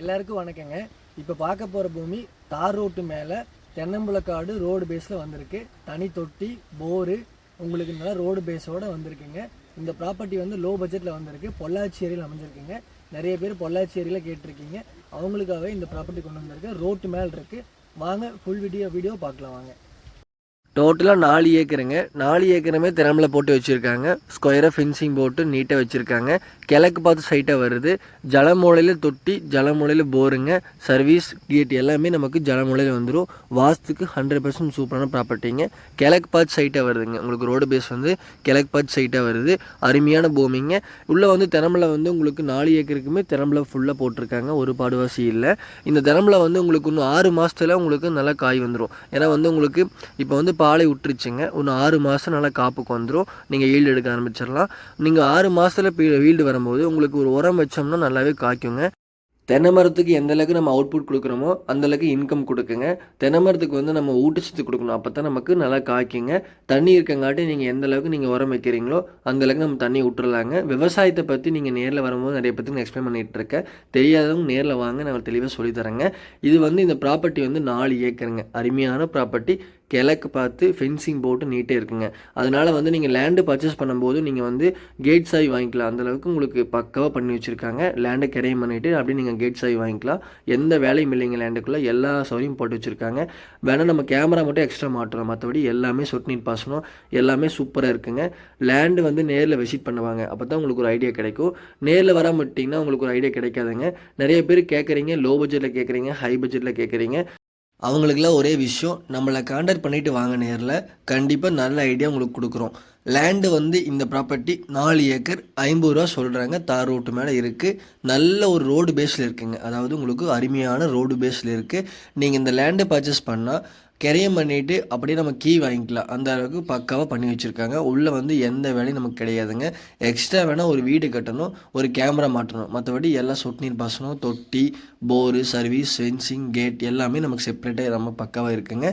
எல்லாருக்கும் வணக்கங்க. இப்போ பார்க்க போகிற பூமி தார் ரோட்டு மேலே தென்னம்புலக்காடு ரோடு பேஸில் வந்திருக்கு. தனி தொட்டி போரு உங்களுக்கு நல்லா ரோடு பேஸோட வந்திருக்குங்க. இந்த ப்ராப்பர்ட்டி வந்து லோ பட்ஜெட்டில் வந்திருக்கு. பொள்ளாச்சி ஏரியில் அமைஞ்சிருக்குங்க. நிறைய பேர் பொள்ளாச்சி ஏரியில் கேட்டிருக்கீங்க. அவங்களுக்காகவே இந்த ப்ராப்பர்ட்டி கொண்டு வந்திருக்கு. ரோட்டு மேலே இருக்குது வாங்க ஃபுல் வீடியோ வீடியோ பார்க்கலாம் வாங்க. டோட்டலாக நாலு ஏக்கருங்க. நாலு ஏக்கருமே திறமில் போட்டு வச்சுருக்காங்க. ஸ்கொயராக ஃபென்சிங் போட்டு நீட்டாக வச்சுருக்காங்க. கிழக்கு பார்த்து சைட்டாக வருது. ஜலமூலையில் தொட்டி ஜலமூலையில் போருங்க. சர்வீஸ் கேட் எல்லாமே நமக்கு ஜலமூலையில் வந்துடும் வாஸ்துக்கு ஹண்ட்ரட் பர்சன்ட் சூப்பரான ப்ராப்பர்ட்டிங்க கிழக்கு பார்த்து சைட்டாக வருதுங்க. உங்களுக்கு ரோடு பேஸ் வந்து கிழக்கு பார்த்து சைட்டாக வருது. அருமையான பூமிங்க. உள்ளே வந்து திறமில் வந்து உங்களுக்கு நாலு ஏக்கருக்குமே திறமில் ஃபுல்லாக போட்டிருக்காங்க. ஒரு பாடுவாசி இல்லை. இந்த திறமில் வந்து உங்களுக்கு இன்னும் ஆறு மாதத்துல உங்களுக்கு நல்லா காய் வந்துடும் ஏன்னா வந்து உங்களுக்கு இப்போ வந்து பாலை விட்டுருச்சுங்க. இன்னும் ஆறு மாதம் நல்லா காப்புக்கு வந்துடும் நீங்கள் ஈல்டு எடுக்க ஆரம்பிச்சிடலாம். நீங்கள் ஆறு மாதத்தில் வீல்டு வரும்போது உங்களுக்கு ஒரு உரம் வச்சோம்னா நல்லாவே காய்க்குங்க. தென்னை மரத்துக்கு எந்த அளவுக்கு நம்ம அவுட்புட் கொடுக்குறோமோ அந்த அளவுக்கு இன்கம் கொடுக்குங்க. தென்னை மரத்துக்கு வந்து நம்ம ஊட்டச்சத்து கொடுக்கணும். அப்போ தான் நமக்கு நல்லா காய்க்குங்க. தண்ணி இருக்கங்காட்டி நீங்கள் எந்த அளவுக்கு நீங்கள் உரம் வைக்கிறீங்களோ அந்த அளவுக்கு நம்ம தண்ணி விட்டுறலாங்க விவசாயத்தை பற்றி நீங்கள் நேரில் வரும்போது நிறைய பேர்த்துக்கு எக்ஸ்பிளைன் பண்ணிகிட்டு இருக்கேன் தெரியாதவங்க நேரில் வாங்க நான் தெளிவாக சொல்லித்தரேங்க இது வந்து இந்த ப்ராப்பர்ட்டி வந்து நாலு ஏக்கருங்க. அருமையான ப்ராப்பர்ட்டி கிழக்கு பார்த்து ஃபென்சிங் போட்டு நீட்டே இருக்குங்க. அதனால் வந்து நீங்கள் லேண்டு பர்ச்சேஸ் பண்ணும்போது நீங்கள் வந்து கேட் ஆகி வாங்கிக்கலாம். அந்த அளவுக்கு உங்களுக்கு பக்காவாக பண்ணி வச்சுருக்காங்க. லேண்டை கிரையம் பண்ணிவிட்டு அப்படியே நீங்கள் கேட் ஆகி வாங்கிக்கலாம். எந்த வேலையும் இல்லைங்க லேண்டுக்குள்ளே எல்லா சௌரியம் போட்டு வச்சுருக்காங்க. வேணால் நம்ம கேமரா மட்டும் எக்ஸ்ட்ரா மாட்டுறோம் மற்றபடி எல்லாமே சொட்டு நீர் பாசனம் எல்லாமே சூப்பராக இருக்குங்க. லேண்டு வந்து நேரில் விசிட் பண்ணுவாங்க. அப்போ தான் உங்களுக்கு ஒரு ஐடியா கிடைக்கும். நேரில் வர மாட்டிங்கன்னா உங்களுக்கு ஒரு ஐடியா கிடைக்காதுங்க. நிறைய பேர் கேட்குறீங்க லோ பட்ஜெட்டில் கேட்குறீங்க ஹை பட்ஜெட்டில் கேட்குறீங்க அவங்களுக்குலாம் ஒரே விஷயம். நம்மளை காண்டாக்ட் பண்ணிவிட்டு வாங்க நேரில். கண்டிப்பாக நல்ல ஐடியா உங்களுக்கு கொடுக்குறோம். லேண்டு வந்து இந்த ப்ராப்பர்ட்டி நாலு ஏக்கர் ஐம்பது ரூபா சொல்கிறாங்க தார் ரோட்டு மேலே இருக்குது நல்ல ஒரு ரோடு பேஸில் இருக்குங்க. அதாவது உங்களுக்கு அருமையான ரோடு பேஸில் இருக்குது நீங்கள் இந்த லேண்டை பர்ச்சேஸ் பண்ணால் கெரியம் பண்ணிவிட்டு அப்படியே நம்ம கீ வாங்கிக்கலாம். அந்த அளவுக்கு பக்காவாக பண்ணி வச்சுருக்காங்க. உள்ளே வந்து எந்த வேலையும் நமக்கு கிடையாதுங்க. எக்ஸ்ட்ரா வேணால் ஒரு வீடு கட்டணும் ஒரு கேமரா மாட்டணும். மற்றபடி எல்லாம் சொட்டு நீர் பாசனம் தொட்டி போரு சர்வீஸ் ஃபென்சிங் கேட் எல்லாமே நமக்கு செப்பரேட்டாக ரொம்ப பக்காவாக இருக்குங்க.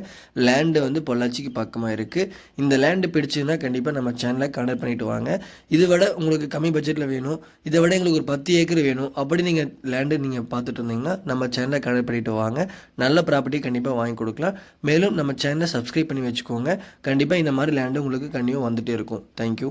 லேண்டு வந்து பொள்ளாச்சிக்கு பக்கமாக இருக்குது இந்த லேண்டு பிடிச்சதுன்னா கண்டிப்பாக நம்ம சேனலை கனெக்ட் பண்ணிவிட்டு வாங்க. இதை விட உங்களுக்கு கம்மி பட்ஜெட்டில் வேணும். இதை விட எங்களுக்கு ஒரு பத்து ஏக்கர் வேணும். அப்படி நீங்கள் லேண்டு நீங்கள் பார்த்துட்டு இருந்தீங்கன்னா நம்ம சேனலை கனெக்ட் பண்ணிவிட்டு வாங்க. நல்ல ப்ராப்பர்ட்டி கண்டிப்பாக வாங்கி கொடுக்கலாம். மேலும் நம்ம சேனலை சப்ஸ்கிரைப் பண்ணி வச்சுக்கோங்க. கண்டிப்பாக இந்த மாதிரி லேண்டு உங்களுக்கு கண்டிப்பாக வந்துகிட்டே இருக்கும். தேங்க்யூ